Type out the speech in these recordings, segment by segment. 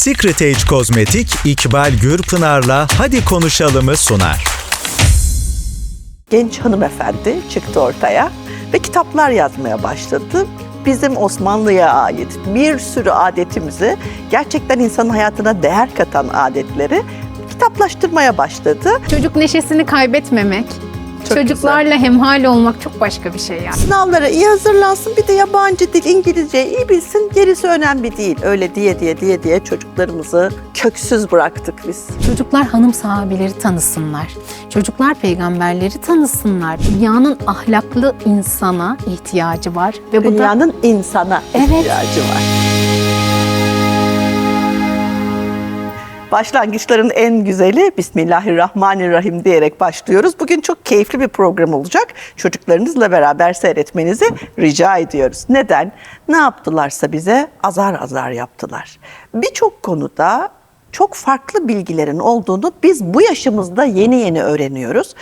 Secret Age Kozmetik, İkbal Gürpınar'la Hadi Konuşalım'ı sunar. genç hanımefendi çıktı ortaya ve kitaplar yazmaya başladı. Bizim Osmanlı'ya ait bir sürü adetimizi, gerçekten insanın hayatına değer katan adetleri kitaplaştırmaya başladı. Çocuk neşesini kaybetmemek, Çok çocuklarla hemhal olmak çok başka bir şey yani. Sınavlara iyi hazırlansın, bir de yabancı dil, İngilizce iyi bilsin, gerisi önemli değil. Öyle diye diye diye diye çocuklarımızı köksüz bıraktık biz. Çocuklar hanım sahabeleri tanısınlar. Çocuklar peygamberleri tanısınlar. Dünyanın ahlaklı insana ihtiyacı var ve bu da Dünyanın insana Evet. ihtiyacı var. Başlangıçların en güzeli Bismillahirrahmanirrahim diyerek başlıyoruz. Bugün çok keyifli bir program olacak. Çocuklarınızla beraber seyretmenizi rica ediyoruz. Neden? Ne yaptılarsa bize azar azar yaptılar. Birçok konuda çok farklı bilgilerin olduğunu biz bu yaşımızda yeni yeni öğreniyoruz.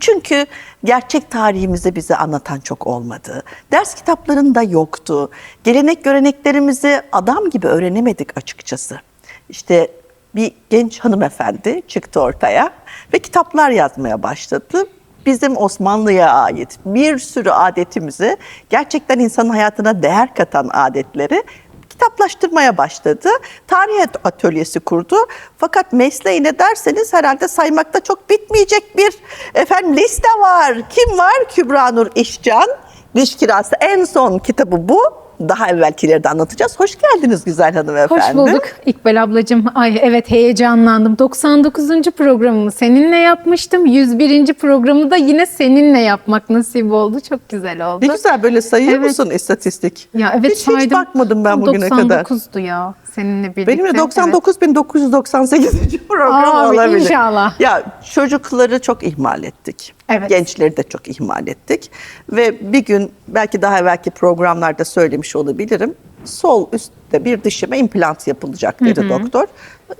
Çünkü gerçek tarihimizi bize anlatan çok olmadı. Ders kitaplarında yoktu. Gelenek göreneklerimizi adam gibi öğrenemedik açıkçası. İşte bir genç hanımefendi çıktı ortaya ve kitaplar yazmaya başladı. Bizim Osmanlı'ya ait bir sürü adetimizi, gerçekten insanın hayatına değer katan adetleri kitaplaştırmaya başladı. Tarih atölyesi kurdu. Fakat mesleği ne derseniz herhalde saymakta çok bitmeyecek bir efendim liste var. Kim var? Kübra Nur İşcan. Diş Kirası en son kitabı bu. Daha evvelkileri de anlatacağız. Hoş geldiniz güzel hanımefendi. Hoş bulduk İkbal ablacığım. Ay evet heyecanlandım. 99. programımı seninle yapmıştım. 101. programı da yine seninle yapmak nasip oldu. Çok güzel oldu. Ne güzel böyle sayıyor Evet. musun istatistik? Ya evet hiç, hiç saydım. bakmadım ben bugüne kadar. 99'du ya seninle birlikte. Benim de Evet. 99.998. program Abi, olabilir. inşallah. Ya çocukları çok ihmal ettik. Evet. Gençleri de çok ihmal ettik. Ve bir gün belki daha evvelki programlarda söylemiş olabilirim. Sol üstte bir dişime implant yapılacak dedi doktor.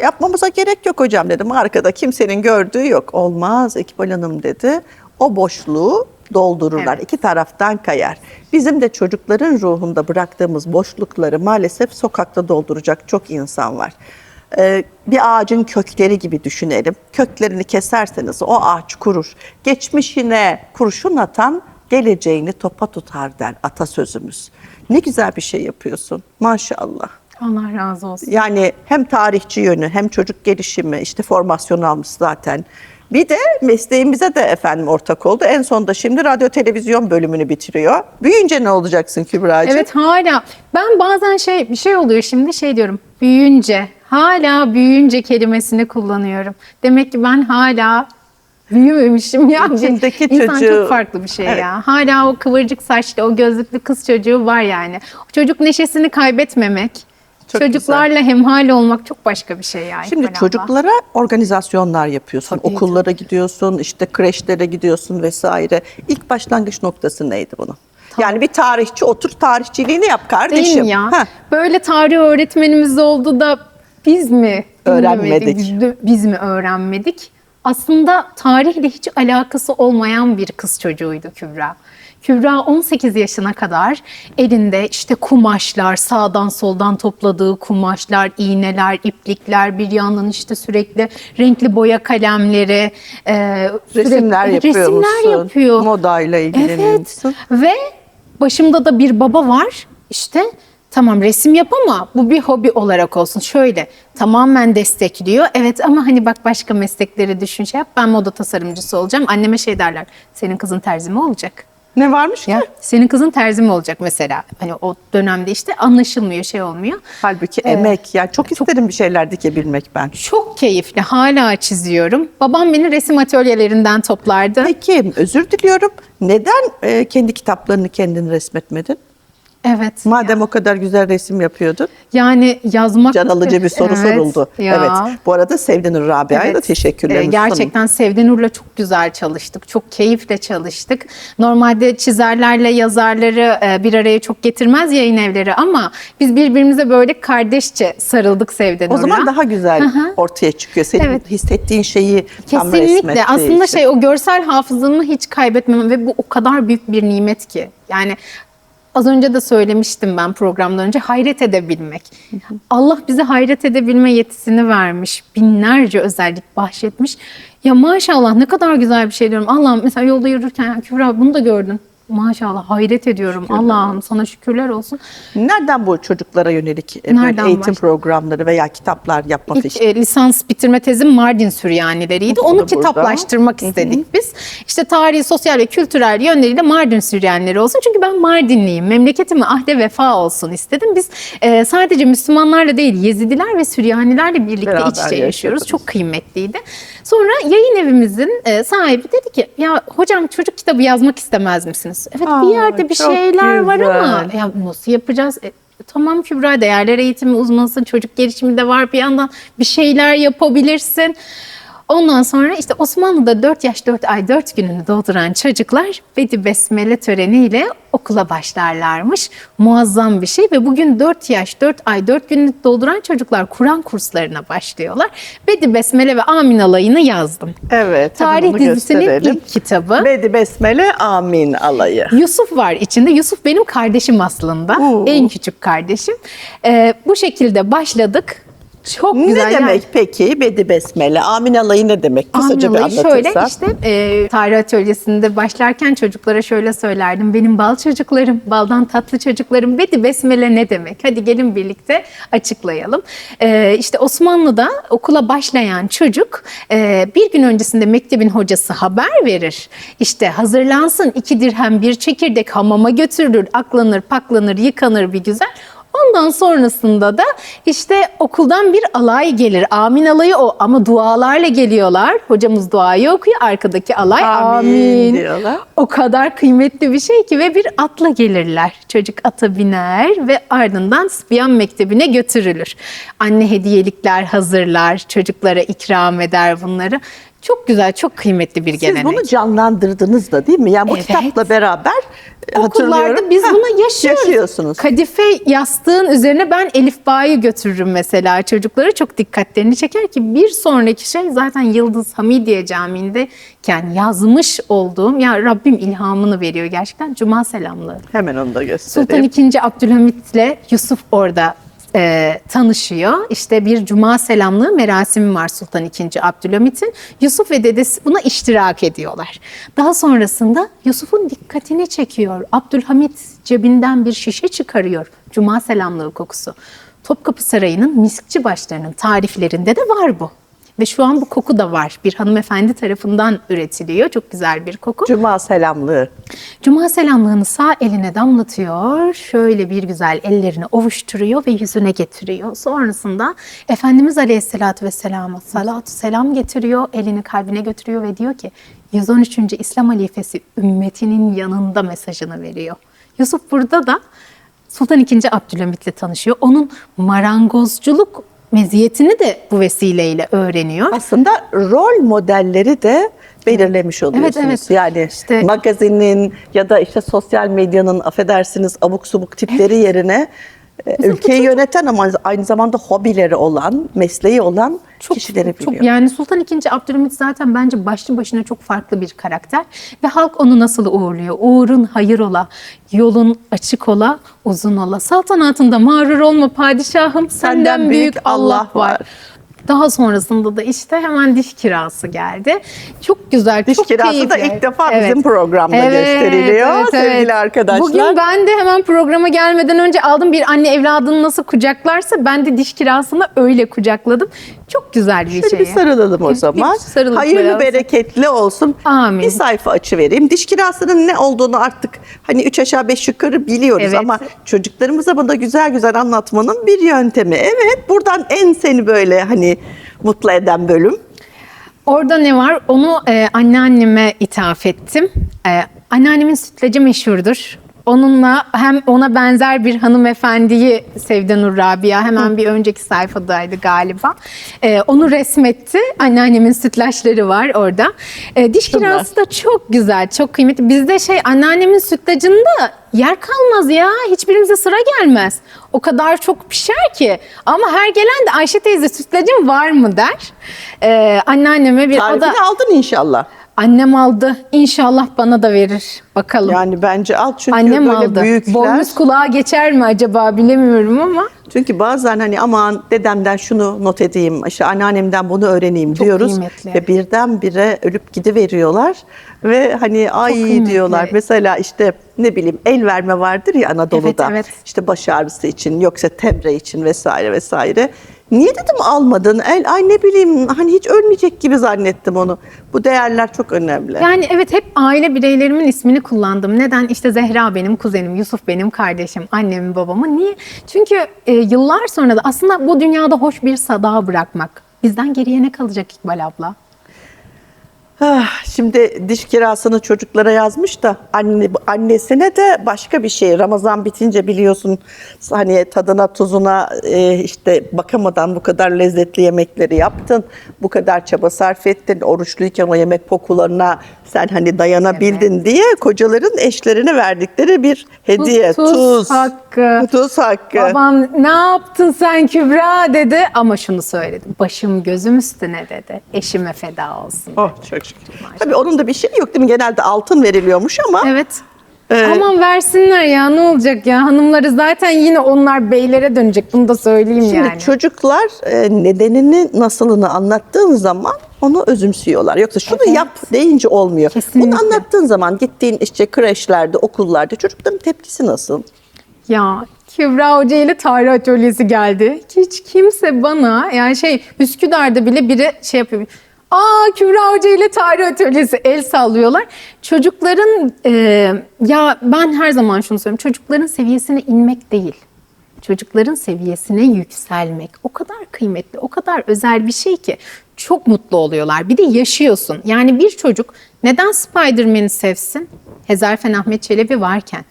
Yapmamıza gerek yok hocam dedim. Arkada kimsenin gördüğü yok. Olmaz İkbal Hanım dedi. O boşluğu doldururlar. Evet. İki taraftan kayar. Bizim de çocukların ruhunda bıraktığımız boşlukları maalesef sokakta dolduracak çok insan var. Ee, bir ağacın kökleri gibi düşünelim. Köklerini keserseniz o ağaç kurur. Geçmişine kurşun atan geleceğini topa tutar der atasözümüz. Ne güzel bir şey yapıyorsun. Maşallah. Allah razı olsun. Yani hem tarihçi yönü hem çocuk gelişimi işte formasyon almış zaten. Bir de mesleğimize de efendim ortak oldu. En sonunda şimdi radyo televizyon bölümünü bitiriyor. Büyüyünce ne olacaksın Kübra'cığım? Evet hala. Ben bazen şey bir şey oluyor şimdi şey diyorum. Büyüyünce hala büyüyünce kelimesini kullanıyorum. Demek ki ben hala büyümemişim ya. İçindeki İnsan çocuğu- çok farklı bir şey Evet. ya. Hala o kıvırcık saçlı, o gözlüklü kız çocuğu var yani. Çocuk neşesini kaybetmemek, Çok çocuklarla hemhal olmak çok başka bir şey ya. Şimdi abla. çocuklara organizasyonlar yapıyorsun. Tabii, Okullara gidiyorsun, işte kreşlere gidiyorsun vesaire. İlk başlangıç noktası neydi bunun? Yani bir tarihçi otur tarihçiliğini yap kardeşim. Değil ya? Heh. Böyle tarih öğretmenimiz oldu da biz mi Öğrenmedik. biz mi öğrenmedik? Aslında tarihle hiç alakası olmayan bir kız çocuğuydu Kübra. Kübra 18 yaşına kadar elinde işte kumaşlar, sağdan soldan topladığı kumaşlar, iğneler, iplikler, bir yandan işte sürekli renkli boya kalemleri, e, Resimler sürekli- yapıyor resimler musun? yapıyor. Modayla ilgileniyor Evet. musun? Ve başımda da bir baba var. İşte tamam resim yap ama bu bir hobi olarak olsun. Şöyle tamamen destekliyor. Evet ama hani bak başka meslekleri düşün şey yap. Ben moda tasarımcısı olacağım. Anneme şey derler. Senin kızın terzi mi olacak? Ne varmış ki? Ya senin kızın terzi mi olacak mesela? Hani o dönemde işte anlaşılmıyor şey olmuyor. Halbuki emek. Yani çok isterim bir şeyler dikebilmek ben. Çok keyifli. Hala çiziyorum. Babam beni resim atölyelerinden toplardı. Peki özür diliyorum. Neden e, kendi kitaplarını kendin resmetmedin? Evet. Madem o kadar güzel resim yapıyordun. Yani yazmak Can alıcı bir soru Evet, soruldu. ya. Evet. Bu arada Sevdinur Rabia'ya da Evet, teşekkürlerimi e, Gerçekten Sevdenur'la çok güzel çalıştık. Çok keyifle çalıştık. Normalde çizerlerle yazarları e, bir araya çok getirmez yayın evleri ama biz birbirimize böyle kardeşçe sarıldık Sevdenur'la. O zaman daha güzel ortaya çıkıyor. Senin Evet. hissettiğin şeyi tam Kesinlikle. resmettiği Aslında için. şey o görsel hafızamı hiç kaybetmemem ve bu o kadar büyük bir nimet ki. Yani Az önce de söylemiştim ben programdan önce hayret edebilmek. Allah bize hayret edebilme yetisini vermiş. Binlerce özellik bahşetmiş. Ya maşallah ne kadar güzel bir şey diyorum. Allah'ım mesela yolda yürürken "Ya Kübra bunu da gördün. Maşallah hayret ediyorum. Allah'ım sana şükürler olsun. Nereden bu çocuklara yönelik böyle Nereden eğitim başladı? programları veya kitaplar yapmak İlk için? e, lisans bitirme tezim Mardin Süryanileriydi. Onu burada? kitaplaştırmak istedik biz. İşte tarihi, sosyal ve kültürel yönleriyle Mardin Süryanileri olsun. Çünkü ben Mardinliyim. Memleketime ahde vefa olsun istedim. Biz e, sadece Müslümanlarla değil Yezidiler ve Süryanilerle birlikte Beraber iç içe yaşıyoruz. Çok kıymetliydi. Sonra yayın evimizin e, sahibi dedi ki ya hocam çocuk kitabı yazmak istemez misiniz? Evet Aa, bir yerde bir şeyler var ama güzel. ya nasıl yapacağız? E, tamam Kübra değerler eğitimi uzmanısın, çocuk gelişimi de var bir yandan bir şeyler yapabilirsin. Ondan sonra işte Osmanlı'da 4 yaş 4 ay 4 gününü dolduran çocuklar Bedi Besmele töreniyle okula başlarlarmış. Muazzam bir şey ve bugün 4 yaş 4 ay 4 gününü dolduran çocuklar Kur'an kurslarına başlıyorlar. Bedi Besmele ve Amin alayını yazdım. Evet. Tarih dizisinin gösterelim. ilk kitabı. Bedi Besmele Amin alayı. Yusuf var içinde. Yusuf benim kardeşim aslında. Oo. En küçük kardeşim. Ee, bu şekilde başladık. Çok Ne güzel. demek peki Bedi Besmele? Amin alayı ne demek? Kısaca bir Anlamayı anlatırsan. şöyle işte e, tarih atölyesinde başlarken çocuklara şöyle söylerdim. Benim bal çocuklarım, baldan tatlı çocuklarım. Bedi besmele ne demek? Hadi gelin birlikte açıklayalım. E, işte Osmanlı'da okula başlayan çocuk e, bir gün öncesinde mektebin hocası haber verir. İşte hazırlansın iki dirhem bir çekirdek hamama götürülür, aklanır, paklanır, yıkanır bir güzel. Ondan sonrasında da işte okuldan bir alay gelir. Amin alayı o ama dualarla geliyorlar. Hocamız duayı okuyor. Arkadaki alay Amin amin. diyorlar. O kadar kıymetli bir şey ki ve bir atla gelirler. Çocuk ata biner ve ardından Spiyan Mektebi'ne götürülür. Anne hediyelikler hazırlar, çocuklara ikram eder bunları. Çok güzel, çok kıymetli bir Siz gelenek. bunu canlandırdınız da değil mi? Yani bu Evet. kitapla beraber e, Okullarda biz bunu yaşıyoruz. Yaşıyorsunuz. Kadife yastığın üzerine ben Elif Bağ'ı götürürüm mesela çocuklara çok dikkatlerini çeker ki bir sonraki şey zaten Yıldız Hamidiye Camii'ndeyken yazmış olduğum ya Rabbim ilhamını veriyor gerçekten Cuma selamları. Hemen onu da göstereyim. Sultan II. Abdülhamit'le Yusuf orada e, tanışıyor. İşte bir cuma selamlığı merasimi var Sultan II. Abdülhamit'in. Yusuf ve dedesi buna iştirak ediyorlar. Daha sonrasında Yusuf'un dikkatini çekiyor. Abdülhamit cebinden bir şişe çıkarıyor. Cuma selamlığı kokusu. Topkapı Sarayı'nın miskçi başlarının tariflerinde de var bu. Ve şu an bu koku da var. Bir hanımefendi tarafından üretiliyor. Çok güzel bir koku. Cuma selamlığı. Cuma selamlığını sağ eline damlatıyor. Şöyle bir güzel ellerini ovuşturuyor ve yüzüne getiriyor. Sonrasında Efendimiz Aleyhisselatü Vesselam'a salatu selam getiriyor. Elini kalbine götürüyor ve diyor ki 113. İslam halifesi ümmetinin yanında mesajını veriyor. Yusuf burada da Sultan II. Abdülhamit'le tanışıyor. Onun marangozculuk meziyetini de bu vesileyle öğreniyor. Aslında rol modelleri de belirlemiş oluyorsunuz. evet. Yani İşte- magazinin ya da işte sosyal medyanın affedersiniz abuk subuk tipleri yerine e, Bizim ülkeyi çocuk- yöneten ama aynı zamanda hobileri olan, mesleği olan kişileri biliyor. Çok, yani Sultan II. Abdülhamit zaten bence başlı başına çok farklı bir karakter ve halk onu nasıl uğurluyor? Uğurun hayır ola, yolun açık ola, uzun ola. Saltanatında mağrur olma padişahım, senden, büyük Allah var. Daha sonrasında da işte hemen diş kirası geldi. Çok güzel, Diş çok kirası da ilk defa bizim programda gösteriliyor sevgili arkadaşlar. Bugün ben de hemen programa gelmeden önce aldım bir anne evladını nasıl kucaklarsa ben de diş kirasını öyle kucakladım. Çok güzel bir Şöyle şey. bir sarılalım o zaman. sarılıp Hayırlı bereketli olsun. Amin. Bir sayfa açı vereyim. Diş kirasının ne olduğunu artık hani üç aşağı beş yukarı biliyoruz Evet. ama çocuklarımıza bunu da güzel güzel anlatmanın bir yöntemi. Evet buradan en seni böyle hani mutlu eden bölüm. Orada ne var? Onu e, anneanneme ithaf ettim. E, anneannemin sütlacı meşhurdur. Onunla hem ona benzer bir hanımefendiyi Sevdanur Rabia hemen bir önceki sayfadaydı galiba. E, onu resmetti. Anneannemin sütlaçları var orada. E, diş kirası da çok güzel, çok kıymetli. Bizde şey anneannemin sütlacında yer kalmaz ya. Hiçbirimize sıra gelmez. O kadar çok pişer ki. Ama her gelen de Ayşe teyze sütlacın var mı der. E, anneanneme bir o da Tarifini aldın inşallah. Annem aldı. İnşallah bana da verir. Bakalım. Yani bence al çünkü Annem böyle aldı. büyükler. Boynuz kulağa geçer mi acaba bilemiyorum ama. Çünkü bazen hani aman dedemden şunu not edeyim, işte anneannemden bunu öğreneyim Çok diyoruz. kıymetli. Ve birdenbire ölüp gidiveriyorlar. Ve hani ay kıymetli. diyorlar. Mesela işte ne bileyim el verme vardır ya Anadolu'da. Evet, evet. İşte baş ağrısı için yoksa tebre için vesaire vesaire. Niye dedim almadın? El, ay ne bileyim hani hiç ölmeyecek gibi zannettim onu. Bu değerler çok önemli. Yani evet hep aile bireylerimin ismini kullandım. Neden? İşte Zehra benim kuzenim, Yusuf benim kardeşim, annemin babamın. Niye? Çünkü e, yıllar sonra da aslında bu dünyada hoş bir sada bırakmak. Bizden geriye ne kalacak İkbal abla? Ah, Şimdi diş kirasını çocuklara yazmış da anne, annesine de başka bir şey. Ramazan bitince biliyorsun hani tadına tuzuna e, işte bakamadan bu kadar lezzetli yemekleri yaptın. Bu kadar çaba sarf ettin. Oruçluyken o yemek kokularına sen hani dayanabildin diye kocaların eşlerine verdikleri bir hediye. Tuz, tuz tuz hakkı. Tuz hakkı. Babam ne yaptın sen Kübra dedi ama şunu söyledim. Başım gözüm üstüne dedi. Eşime feda olsun. Oh çok şükür. Tabii onun da bir şey yok değil mi? Genelde altın veriliyormuş ama. Evet. Ee, Aman versinler ya ne olacak ya hanımları zaten yine onlar beylere dönecek bunu da söyleyeyim Şimdi yani. çocuklar e, nedenini, nasılını anlattığın zaman onu özümsüyorlar. Yoksa şunu Evet. yap deyince olmuyor. Kesinlikle. Bunu anlattığın zaman gittiğin işte kreşlerde, okullarda çocukların tepkisi nasıl? Ya Kübra Hoca ile tarih atölyesi geldi. Hiç kimse bana yani şey Üsküdar'da bile biri şey yapıyor. Aa Kübra Hoca ile tarih atölyesi el sallıyorlar. Çocukların e, ya ben her zaman şunu söylüyorum. Çocukların seviyesine inmek değil. Çocukların seviyesine yükselmek o kadar kıymetli, o kadar özel bir şey ki çok mutlu oluyorlar. Bir de yaşıyorsun. Yani bir çocuk neden Spider-Man'i sevsin? Hezarfen Ahmet Çelebi varken.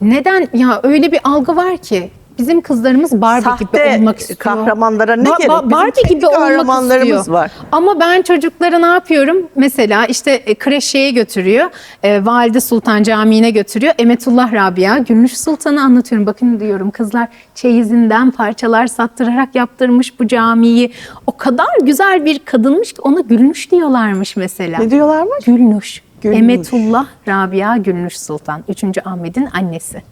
Neden? Ya öyle bir algı var ki bizim kızlarımız Barbie Sahte gibi olmak istiyor. kahramanlara ne Ba- gerek? ba- Barbie gibi olmak istiyor. var. Ama ben çocuklara ne yapıyorum? Mesela işte e, kreşeye götürüyor. E, Valide Sultan Camii'ne götürüyor. Emetullah Rabia, Gülnüş Sultan'ı anlatıyorum. Bakın diyorum kızlar çeyizinden parçalar sattırarak yaptırmış bu camiyi. O kadar güzel bir kadınmış ki ona Gülnüş diyorlarmış mesela. Ne diyorlarmış? Gülnüş. Gülnüş. Emetullah Rabia Gülnüş Sultan. 3. Ahmet'in annesi.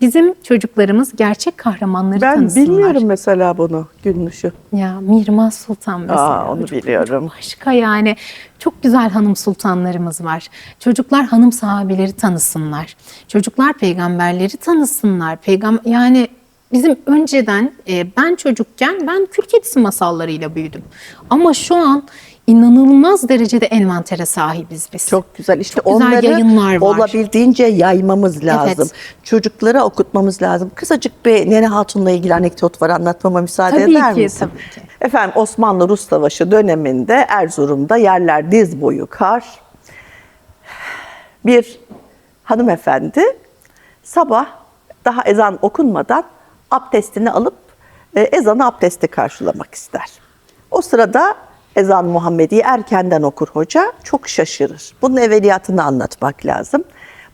Bizim çocuklarımız gerçek kahramanları Ben tanısınlar. bilmiyorum mesela bunu Gülnüş'ü. Ya Mirmaz Sultan mesela. Aa, onu Çok- biliyorum. Başka yani çok güzel hanım sultanlarımız var. Çocuklar hanım sahabeleri tanısınlar. Çocuklar peygamberleri tanısınlar. Peygam yani bizim önceden e, ben çocukken ben kül kedisi masallarıyla büyüdüm. Ama şu an inanılmaz derecede envantere sahibiz biz. Çok güzel. İşte Çok güzel onları yayınlar var. olabildiğince yaymamız lazım. Evet. Çocuklara okutmamız lazım. Kısacık bir Nene Hatun'la ilgili anekdot var. Anlatmama müsaade Tabii eder ki, misin? tabii ki. Efendim Osmanlı-Rus Savaşı döneminde Erzurum'da yerler diz boyu kar. Bir hanımefendi sabah daha ezan okunmadan abdestini alıp e, ezanı abdesti karşılamak ister. O sırada ezan Muhammedi erkenden okur hoca. Çok şaşırır. Bunun evveliyatını anlatmak lazım.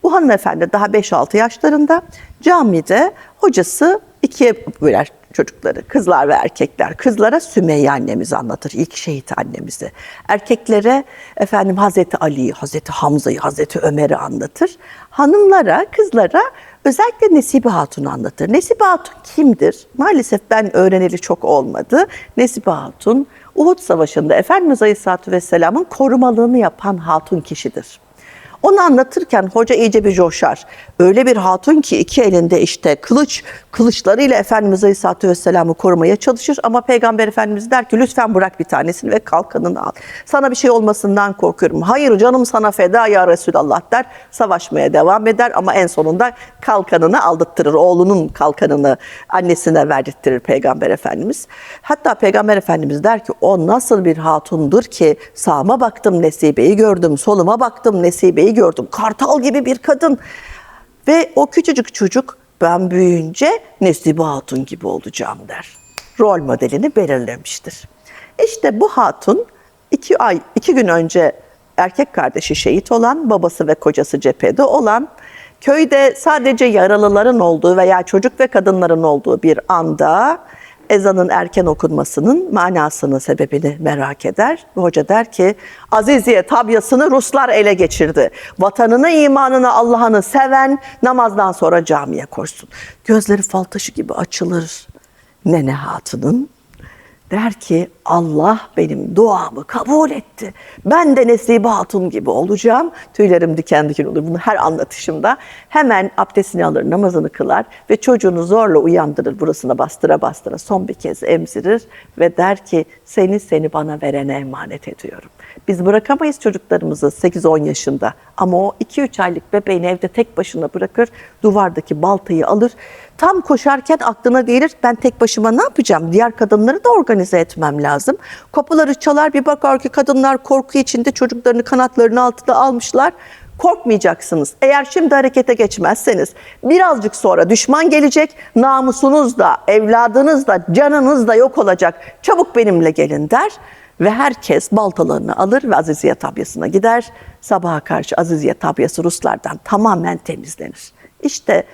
Bu hanımefendi daha 5-6 yaşlarında camide hocası ikiye böler çocukları. Kızlar ve erkekler. Kızlara Sümeyye annemizi anlatır. ilk şehit annemizi. Erkeklere efendim Hazreti Ali'yi, Hazreti Hamza'yı, Hazreti Ömer'i anlatır. Hanımlara, kızlara özellikle Nesibe Hatun'u anlatır. Nesibe Hatun kimdir? Maalesef ben öğreneli çok olmadı. Nesibe Hatun Uhud Savaşı'nda Efendimiz Aleyhisselatü Vesselam'ın korumalığını yapan hatun kişidir. Onu anlatırken hoca iyice bir coşar. Öyle bir hatun ki iki elinde işte kılıç, kılıçlarıyla Efendimiz Aleyhisselatü Vesselam'ı korumaya çalışır. Ama Peygamber Efendimiz der ki lütfen bırak bir tanesini ve kalkanını al. Sana bir şey olmasından korkuyorum. Hayır canım sana feda ya Resulallah der. Savaşmaya devam eder ama en sonunda kalkanını aldırtırır. Oğlunun kalkanını annesine verdirttirir Peygamber Efendimiz. Hatta Peygamber Efendimiz der ki o nasıl bir hatundur ki sağıma baktım Nesibe'yi gördüm, soluma baktım Nesibe'yi gördüm. Kartal gibi bir kadın. Ve o küçücük çocuk ben büyüyünce Nesibe Hatun gibi olacağım der. Rol modelini belirlemiştir. İşte bu hatun iki ay, iki gün önce erkek kardeşi şehit olan, babası ve kocası cephede olan, köyde sadece yaralıların olduğu veya çocuk ve kadınların olduğu bir anda ezanın erken okunmasının manasını, sebebini merak eder. Hoca der ki Aziziye tabyasını Ruslar ele geçirdi. Vatanını, imanını, Allah'ını seven namazdan sonra camiye koşsun. Gözleri fal taşı gibi açılır. Nene Hatun'un Der ki Allah benim duamı kabul etti. Ben de Nesibe Hatun gibi olacağım. Tüylerim diken diken olur bunu her anlatışımda. Hemen abdestini alır, namazını kılar ve çocuğunu zorla uyandırır. Burasına bastıra bastıra son bir kez emzirir ve der ki seni seni bana verene emanet ediyorum. Biz bırakamayız çocuklarımızı 8-10 yaşında ama o 2-3 aylık bebeğini evde tek başına bırakır, duvardaki baltayı alır. Tam koşarken aklına gelir ben tek başıma ne yapacağım? Diğer kadınları da organize etmem lazım. Kapıları çalar bir bakar ki kadınlar korku içinde çocuklarını kanatlarının altına almışlar. Korkmayacaksınız. Eğer şimdi harekete geçmezseniz birazcık sonra düşman gelecek. Namusunuz da, evladınız da, canınız da yok olacak. Çabuk benimle gelin der. Ve herkes baltalarını alır ve Aziziye tabyasına gider. Sabaha karşı Aziziye tabyası Ruslardan tamamen temizlenir. İşte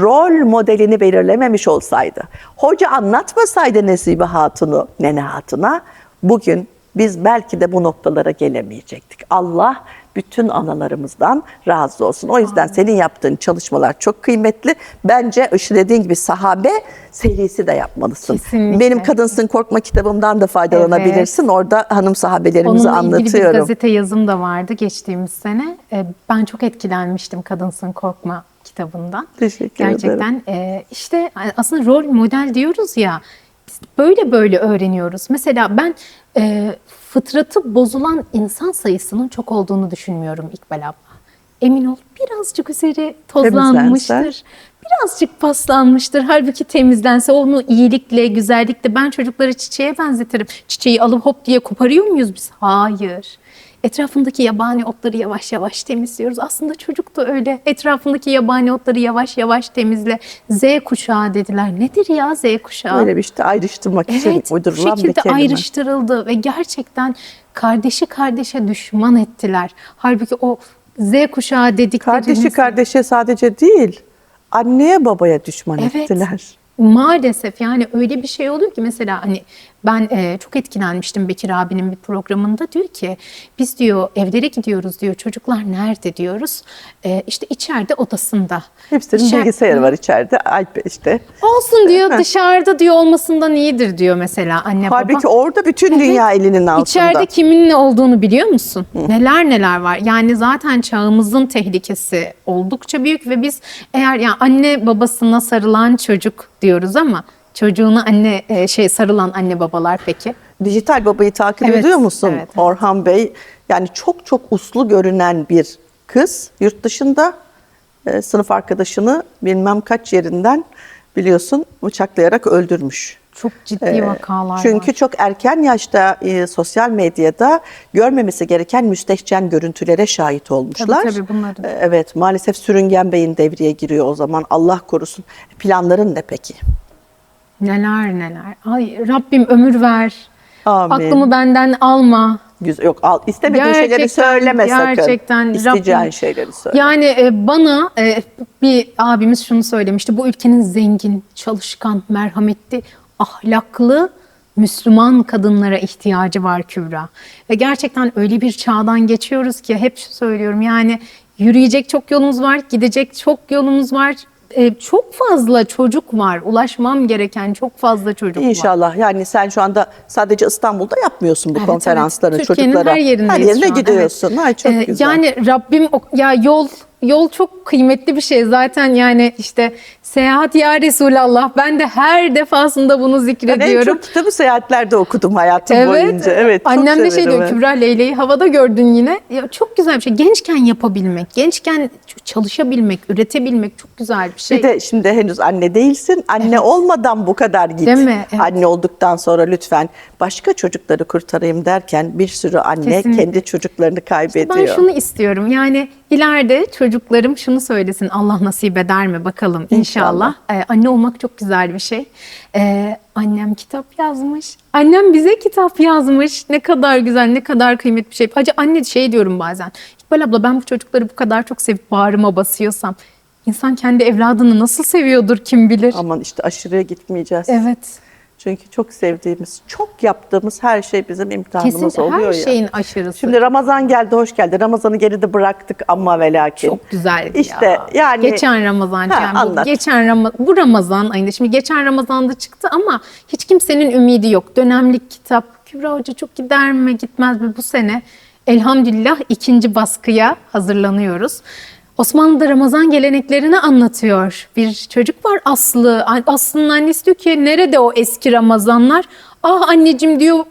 rol modelini belirlememiş olsaydı, hoca anlatmasaydı Nesibe Hatun'u, Nene Hatun'a bugün biz belki de bu noktalara gelemeyecektik. Allah bütün analarımızdan razı olsun. O yüzden senin yaptığın çalışmalar çok kıymetli. Bence işte dediğin gibi sahabe serisi de yapmalısın. Kesinlikle. Benim Kadınsın Korkma kitabımdan da faydalanabilirsin. Orada hanım sahabelerimizi Onunla ilgili bir anlatıyorum. gazete yazım da vardı geçtiğimiz sene. Ee, Ben çok etkilenmiştim Kadınsın Korkma kitabından. Teşekkür Gerçekten e, işte aslında rol model diyoruz ya biz böyle böyle öğreniyoruz. Mesela ben e, fıtratı bozulan insan sayısının çok olduğunu düşünmüyorum İkbal abla. Emin ol birazcık üzeri tozlanmıştır. Birazcık paslanmıştır. Halbuki temizlense onu iyilikle, güzellikle ben çocukları çiçeğe benzetirim. Çiçeği alıp hop diye koparıyor muyuz biz? Hayır. Etrafındaki yabani otları yavaş yavaş temizliyoruz. Aslında çocuk da öyle. Etrafındaki yabani otları yavaş yavaş temizle. Z kuşağı dediler. Nedir ya Z kuşağı? Böyle bir işte ayrıştırmak için Evet, bu uydurulan bir şekilde kelime. ayrıştırıldı ve gerçekten kardeşi kardeşe düşman ettiler. Halbuki o Z kuşağı dediklerimiz... Kardeşi kardeşe sadece değil, anneye babaya düşman Evet. ettiler. Maalesef yani öyle bir şey oluyor ki mesela hani ben e, çok etkilenmiştim Bekir abinin bir programında diyor ki biz diyor evlere gidiyoruz diyor çocuklar nerede diyoruz e, işte içeride odasında. Hepsinin Dışarı- bilgisayarı var içeride, iPad işte. Olsun diyor dışarıda diyor olmasından iyidir diyor mesela anne Halbuki baba. orada bütün dünya elinin altında. İçeride kimin ne olduğunu biliyor musun? Neler neler var. Yani zaten çağımızın tehlikesi oldukça büyük ve biz eğer yani anne babasına sarılan çocuk diyoruz ama çocuğuna anne e, şey sarılan anne babalar peki? Dijital babayı takip Evet, ediyor musun? evet, evet. Orhan Bey yani çok çok uslu görünen bir kız yurt dışında e, sınıf arkadaşını bilmem kaç yerinden biliyorsun bıçaklayarak öldürmüş. Çok ciddi Ee, vakalar Çünkü var. çok erken yaşta e, sosyal medyada görmemesi gereken müstehcen görüntülere şahit olmuşlar. Tabii, tabii, bunları. Ee, Evet maalesef sürüngen beyin devreye giriyor o zaman Allah korusun. Planların ne peki? Neler neler. Ay Rabbim ömür ver. Amin. Aklımı benden alma. Güzel, yok al istemediğin şeyleri Gerçekten, söyleme sakın. gerçekten İsteyeceğin Rabbim- şeyleri söyle. Yani e, bana e, bir abimiz şunu söylemişti. Bu ülkenin zengin, çalışkan, merhametli, ahlaklı Müslüman kadınlara ihtiyacı var Kübra. Ve gerçekten öyle bir çağdan geçiyoruz ki hep söylüyorum yani yürüyecek çok yolumuz var, gidecek çok yolumuz var. E, çok fazla çocuk var. Ulaşmam gereken çok fazla çocuk var. İnşallah. Yani sen şu anda sadece İstanbul'da yapmıyorsun bu Evet, konferansları evet. Türkiye'nin çocuklara. her yerindeyiz Her yerine gidiyorsun. evet. Ay çok Ee, güzel. Yani Rabbim ya yol yol çok kıymetli bir şey zaten yani işte seyahat ya Resulallah ben de her defasında bunu ben en zikrediyorum. çok kitabı seyahatlerde okudum hayatım Evet. boyunca. Evet. Annem de şey diyor evet. Kübra Leyle'yi havada gördün yine. Ya çok güzel bir şey. Gençken yapabilmek, gençken çalışabilmek, üretebilmek çok güzel bir şey. Bir de şimdi henüz anne değilsin. Anne olmadan bu kadar git. Değil mi? Evet. Anne olduktan sonra lütfen başka çocukları kurtarayım derken bir sürü anne Kesinlikle. kendi çocuklarını kaybediyor. Ben şunu istiyorum yani ileride çocuklarım şunu söylesin Allah nasip eder mi bakalım inşallah. Ee, anne olmak çok güzel bir şey. Ee, annem kitap yazmış. Annem bize kitap yazmış. Ne kadar güzel ne kadar kıymetli bir şey. Acı anne şey diyorum bazen. İkbal abla ben bu çocukları bu kadar çok sevip bağrıma basıyorsam insan kendi evladını nasıl seviyordur kim bilir. Aman işte aşırıya gitmeyeceğiz. Evet. Çünkü çok sevdiğimiz, çok yaptığımız her şey bizim imtihanımız Kesin oluyor her ya. şeyin aşırısı. Şimdi Ramazan geldi, hoş geldi. Ramazan'ı geride bıraktık ama ve lakin. Çok güzeldi İşte ya. yani- geçen Ramazan Ha, yani anlat. geçen Rama- bu Ramazan ayında şimdi geçen Ramazan'da çıktı ama hiç kimsenin ümidi yok. Dönemlik kitap Kübra Hoca çok gider mi gitmez mi bu sene elhamdülillah ikinci baskıya hazırlanıyoruz. Osmanlı'da Ramazan geleneklerini anlatıyor. Bir çocuk var Aslı. Aslı'nın annesi diyor ki nerede o eski Ramazanlar? Ah anneciğim diyor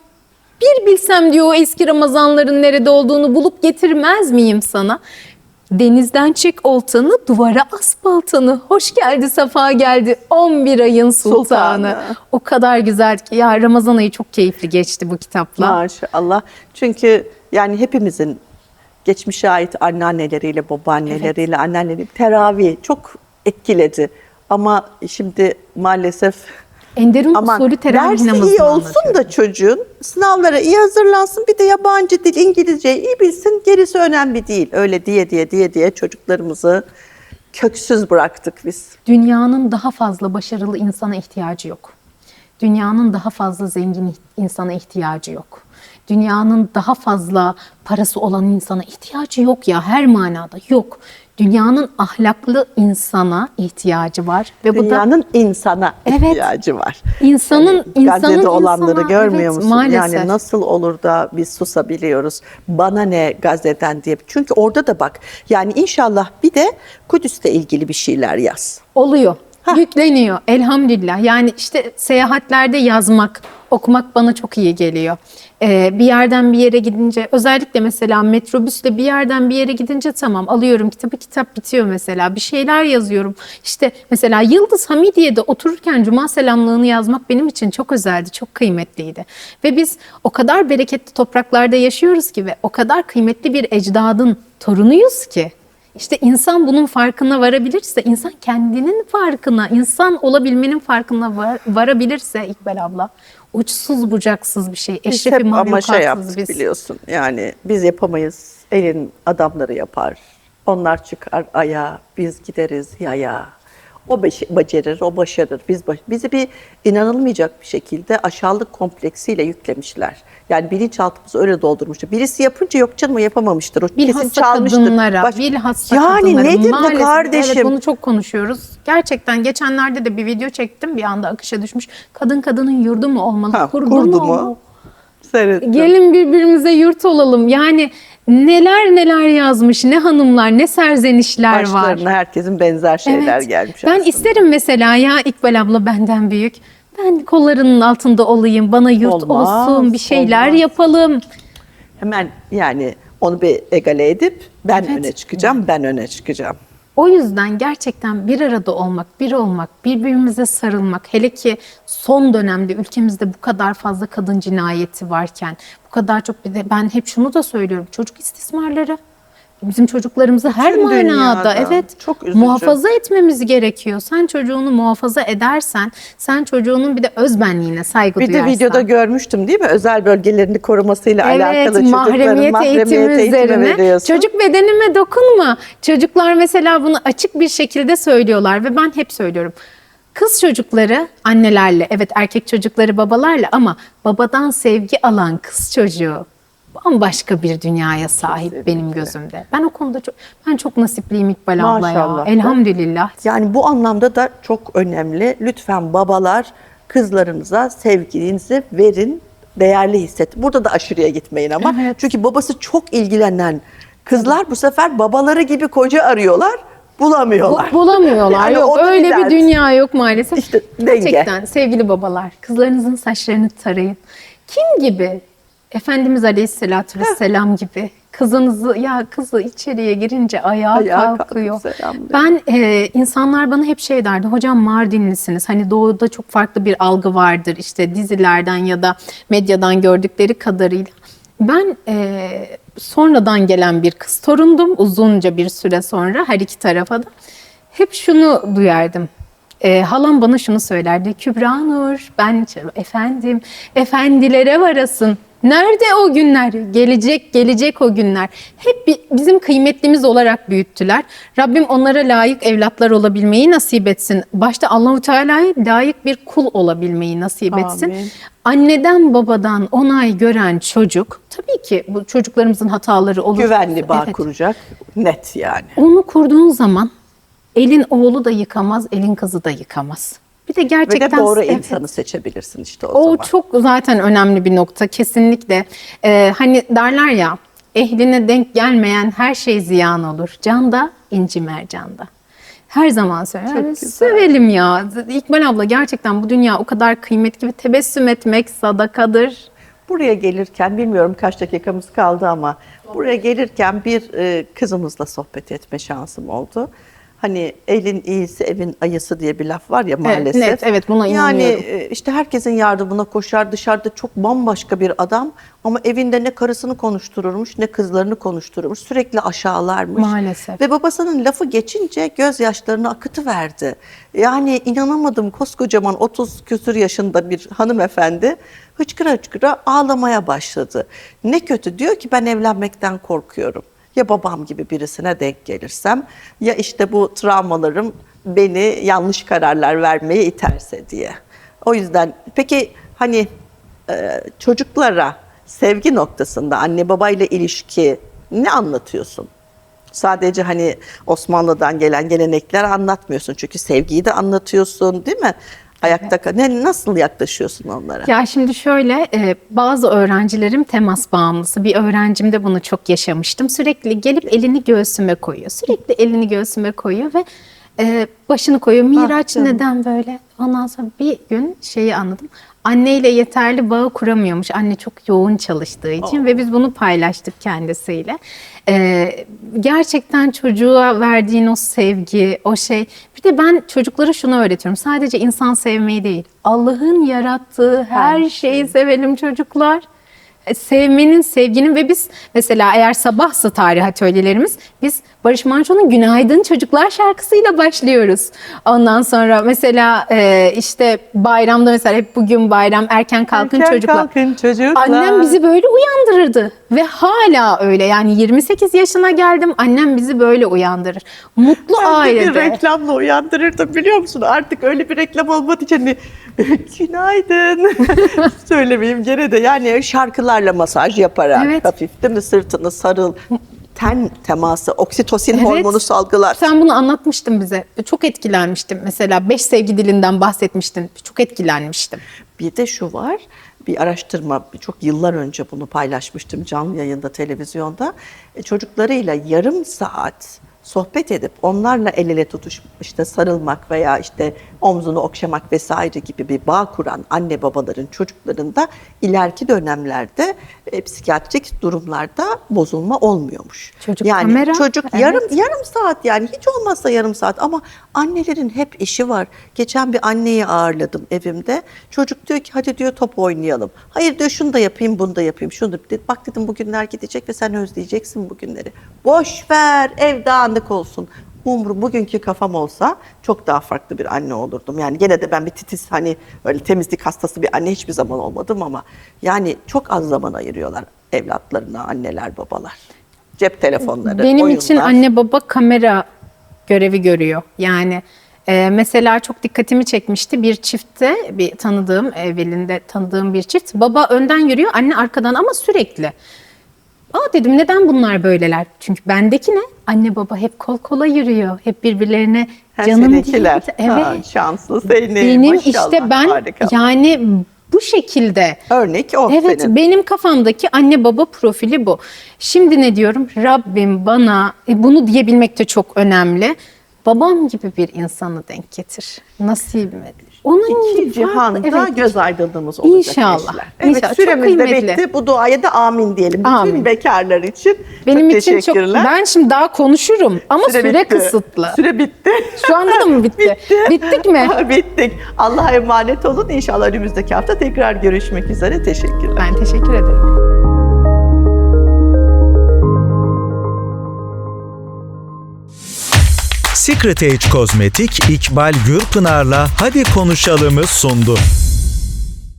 bir bilsem diyor o eski Ramazanların nerede olduğunu bulup getirmez miyim sana? Denizden çek oltanı, duvara as baltanı. Hoş geldi, safa geldi. 11 ayın sultanı. Sultanı. O kadar güzel ki. Ya Ramazan ayı çok keyifli geçti bu kitapla. Maşallah. Çünkü yani hepimizin geçmişe ait anneanneleriyle, babaanneleriyle, anneanneleriyle teravih çok etkiledi. Ama şimdi maalesef Enderun Ama usulü teravih dersi namazını iyi olsun da çocuğun sınavlara iyi hazırlansın bir de yabancı dil İngilizceyi iyi bilsin gerisi önemli değil. Öyle diye diye diye diye çocuklarımızı köksüz bıraktık biz. Dünyanın daha fazla başarılı insana ihtiyacı yok. Dünyanın daha fazla zengin insana ihtiyacı yok. Dünyanın daha fazla parası olan insana ihtiyacı yok ya her manada yok. Dünyanın ahlaklı insana ihtiyacı var ve bu da Dünyanın insana Evet. ihtiyacı var. insanın insanın Gazze'de olanları insana- görmüyor evet, musun? Maalesef. Yani nasıl olur da biz susabiliyoruz? Bana ne Gazze'den diye. Çünkü orada da bak yani inşallah bir de Kudüs'le ilgili bir şeyler yaz. Oluyor. Yükleniyor elhamdülillah. Yani işte seyahatlerde yazmak, okumak bana çok iyi geliyor. Ee, bir yerden bir yere gidince özellikle mesela metrobüsle bir yerden bir yere gidince tamam alıyorum kitabı kitap bitiyor mesela. Bir şeyler yazıyorum. İşte mesela Yıldız Hamidiye'de otururken cuma selamlığını yazmak benim için çok özeldi, çok kıymetliydi. Ve biz o kadar bereketli topraklarda yaşıyoruz ki ve o kadar kıymetli bir ecdadın torunuyuz ki. İşte insan bunun farkına varabilirse, insan kendinin farkına, insan olabilmenin farkına var- varabilirse İkbal abla, uçsuz bucaksız bir şey. Biz Eşrefi hep ama şey yaptık biz. biliyorsun. Yani biz yapamayız. Elin adamları yapar. Onlar çıkar aya, biz gideriz yaya. O becerir, o başarır. Biz baş- bizi bir inanılmayacak bir şekilde aşağılık kompleksiyle yüklemişler. Yani bilinçaltımızı öyle doldurmuştur. Birisi yapınca yok canım o yapamamıştır. O Bilhassa çalmıştır. kadınlara, Baş- bilhassa yani kadınlara. nedir Maalesef, bu kardeşim? Evet bunu çok konuşuyoruz. Gerçekten geçenlerde de bir video çektim bir anda akışa düşmüş. Kadın kadının yurdu mu olmalı? Ha, kurdu, kurdu mu? mu? Seyrettim. Gelin birbirimize yurt olalım. Yani neler neler yazmış, ne hanımlar, ne serzenişler var. Başlarına herkesin benzer şeyler Evet. gelmiş. Ben aslında. isterim mesela ya İkbal abla benden büyük. Ben kollarının altında olayım, bana yurt Olmaz, olsun, bir şeyler olmaz. yapalım. Hemen yani onu bir egale edip ben Evet. öne çıkacağım, ben öne çıkacağım. O yüzden gerçekten bir arada olmak, bir olmak, birbirimize sarılmak, hele ki son dönemde ülkemizde bu kadar fazla kadın cinayeti varken, bu kadar çok bir de ben hep şunu da söylüyorum, çocuk istismarları. Bizim çocuklarımızı her Bütün manada dünyada. evet Çok üzücü. muhafaza etmemiz gerekiyor. Sen çocuğunu muhafaza edersen, sen çocuğunun bir de özbenliğine saygı Bir de duyarsan. videoda görmüştüm değil mi? Özel bölgelerini korumasıyla alakalı Evet, çocukların mahremiyet, mahremiyet eğitimi eğitimi üzerine. veriyorsun. Çocuk bedenime dokunma. Çocuklar mesela bunu açık bir şekilde söylüyorlar ve ben hep söylüyorum. Kız çocukları annelerle, evet erkek çocukları babalarla ama babadan sevgi alan kız çocuğu bambaşka bir dünyaya sahip benim gözümde. Ben o konuda çok ben çok nasipliyim İkbal abla ya. Elhamdülillah. Yani bu anlamda da çok önemli. Lütfen babalar kızlarınıza sevginizi verin, değerli hisset. Burada da aşırıya gitmeyin ama. Evet. Çünkü babası çok ilgilenen kızlar bu sefer babaları gibi koca arıyorlar, bulamıyorlar. Bu- Bulamıyorlar. Yani yok öyle bir dünya yok maalesef. İşte denge. Gerçekten sevgili babalar kızlarınızın saçlarını tarayın. Kim gibi? Efendimiz Aleyhisselatü Vesselam gibi kızınızı ya kızı içeriye girince ayağa, Ayağa kalkıyor. Ben e, insanlar bana hep şey derdi. Hocam Mardinlisiniz. Hani doğuda çok farklı bir algı vardır. İşte dizilerden ya da medyadan gördükleri kadarıyla. Ben e, sonradan gelen bir kız torundum. Uzunca bir süre sonra her iki tarafa da. Hep şunu duyardım. E, halam bana şunu söylerdi. Kübra Nur, ben efendim, efendilere varasın. Nerede o günler? Gelecek, gelecek o günler. Hep bi- bizim kıymetlimiz olarak büyüttüler. Rabbim onlara layık evlatlar olabilmeyi nasip etsin. Başta Allahu Teala'ya layık bir kul olabilmeyi nasip etsin. Amin. Anneden babadan onay gören çocuk, tabii ki bu çocuklarımızın hataları olur. Güvenli bağ Evet. kuracak. Net yani. Onu kurduğun zaman elin oğlu da yıkamaz, elin kızı da yıkamaz. Bir de Ve gerçekten de doğru evet. insanı seçebilirsin işte o, O zaman. çok zaten önemli bir nokta kesinlikle. Ee, hani derler ya ehline denk gelmeyen her şey ziyan olur. Can da inci mercanda. Her zaman güzel. Sevelim ya. İkbal abla gerçekten bu dünya o kadar kıymetli ve tebessüm etmek sadakadır. Buraya gelirken bilmiyorum kaç dakikamız kaldı ama buraya gelirken bir e, kızımızla sohbet etme şansım oldu. Hani elin iyisi evin ayısı diye bir laf var ya maalesef. net, evet, buna yani, inanıyorum. e, işte herkesin yardımına koşar dışarıda çok bambaşka bir adam ama evinde ne karısını konuştururmuş ne kızlarını konuştururmuş sürekli aşağılarmış. Maalesef. Ve babasının lafı geçince gözyaşlarını akıtı verdi. Yani inanamadım koskocaman 30 küsür yaşında bir hanımefendi hıçkıra hıçkıra ağlamaya başladı. Ne kötü diyor ki ben evlenmekten korkuyorum. Ya babam gibi birisine denk gelirsem ya işte bu travmalarım beni yanlış kararlar vermeye iterse diye. O yüzden peki hani e, çocuklara sevgi noktasında anne babayla ilişki ne anlatıyorsun? Sadece hani Osmanlı'dan gelen gelenekler anlatmıyorsun. Çünkü sevgiyi de anlatıyorsun değil mi? Ayakta ne nasıl yaklaşıyorsun onlara? Ya şimdi şöyle e, bazı öğrencilerim temas bağımlısı. Bir öğrencimde bunu çok yaşamıştım. Sürekli gelip elini göğsüme koyuyor. Sürekli elini göğsüme koyuyor ve e, başını koyuyor. Miraç canım. neden böyle? Ondan sonra bir gün şeyi anladım. Anneyle yeterli bağı kuramıyormuş. Anne çok yoğun çalıştığı için ve biz bunu paylaştık kendisiyle. E, gerçekten çocuğa verdiğin o sevgi, o şey. Bir de ben çocuklara şunu öğretiyorum. Sadece insan sevmeyi değil, Allah'ın yarattığı her şeyi sevelim çocuklar. E, Sevmenin, sevginin ve biz mesela eğer sabahsa tarih atölyelerimiz biz Barış Manço'nun Günaydın Çocuklar şarkısıyla başlıyoruz. Ondan sonra mesela e, işte bayramda mesela hep bugün bayram erken kalkın Erken çocuklar. kalkın çocuklar. Annem bizi böyle uyandırırdı ve hala öyle yani 28 yaşına geldim annem bizi böyle uyandırır. Mutlu Ben de ailede. bir reklamla uyandırırdım biliyor musun? Artık öyle bir reklam olmadığı için hani günaydın söylemeyeyim gene de yani şarkılarla masaj yaparak Evet. hafif değil mi sırtını sarıl ten teması oksitosin Evet. hormonu salgılar. Sen bunu anlatmıştın bize. Çok etkilenmiştim. Mesela beş sevgi dilinden bahsetmiştin. Çok etkilenmiştim. Bir de şu var, bir araştırma çok yıllar önce bunu paylaşmıştım canlı yayında, televizyonda. E, çocuklarıyla yarım saat sohbet edip onlarla el ele tutuşup işte sarılmak veya işte omzunu okşamak vesaire gibi bir bağ kuran anne babaların çocuklarında ileriki dönemlerde e, psikiyatrik durumlarda bozulma olmuyormuş. Çocuk yani kamera, çocuk evet. yarım yarım saat yani hiç olmazsa yarım saat ama annelerin hep işi var. Geçen bir anneyi ağırladım evimde. Çocuk diyor ki hadi diyor top oynayalım. Hayır diyor şunu da yapayım bunu da yapayım. Şunu da bak dedim bugünler gidecek ve sen özleyeceksin bugünleri. Boş ver ev dağınık olsun. Umru bugünkü kafam olsa çok daha farklı bir anne olurdum. Yani gene de ben bir titiz hani öyle temizlik hastası bir anne hiçbir zaman olmadım ama yani çok az zaman ayırıyorlar evlatlarına anneler babalar. Cep telefonları, Benim için oyunlar. anne baba kamera görevi görüyor. Yani e, mesela çok dikkatimi çekmişti bir çiftte bir tanıdığım evvelinde tanıdığım bir çift baba önden yürüyor anne arkadan ama sürekli. Aa dedim neden bunlar böyleler? Çünkü bendeki ne? Anne baba hep kol kola yürüyor. Hep birbirlerine Ha, canım seninkiler. değil. Evet. Ha, şanslı seni. Benim maşallah, işte ben harika. yani bu şekilde Örnek o Evet senin. benim kafamdaki anne baba profili bu. Şimdi ne diyorum? Rabbim bana e, bunu diyebilmek de çok önemli. Babam gibi bir insanı denk getir. Edir. Onun İki cihanda evet. göz aydınlığımız olacak İnşallah. eşler. Evet İnşallah. Çok süremiz de kıymetli. bitti. Bu duaya da amin diyelim. Bütün Amin. bekarlar için. Benim çok için çok ben şimdi daha konuşurum ama süre, bitti. kısıtlı. Süre bitti. Şu anda da mı bitti? Bittik mi? Bittik. Allah'a emanet olun. İnşallah önümüzdeki hafta tekrar görüşmek üzere. Teşekkürler. Ben teşekkür ederim. Secret Age Kozmetik İkbal Gürpınar'la Hadi Konuşalım'ı sundu.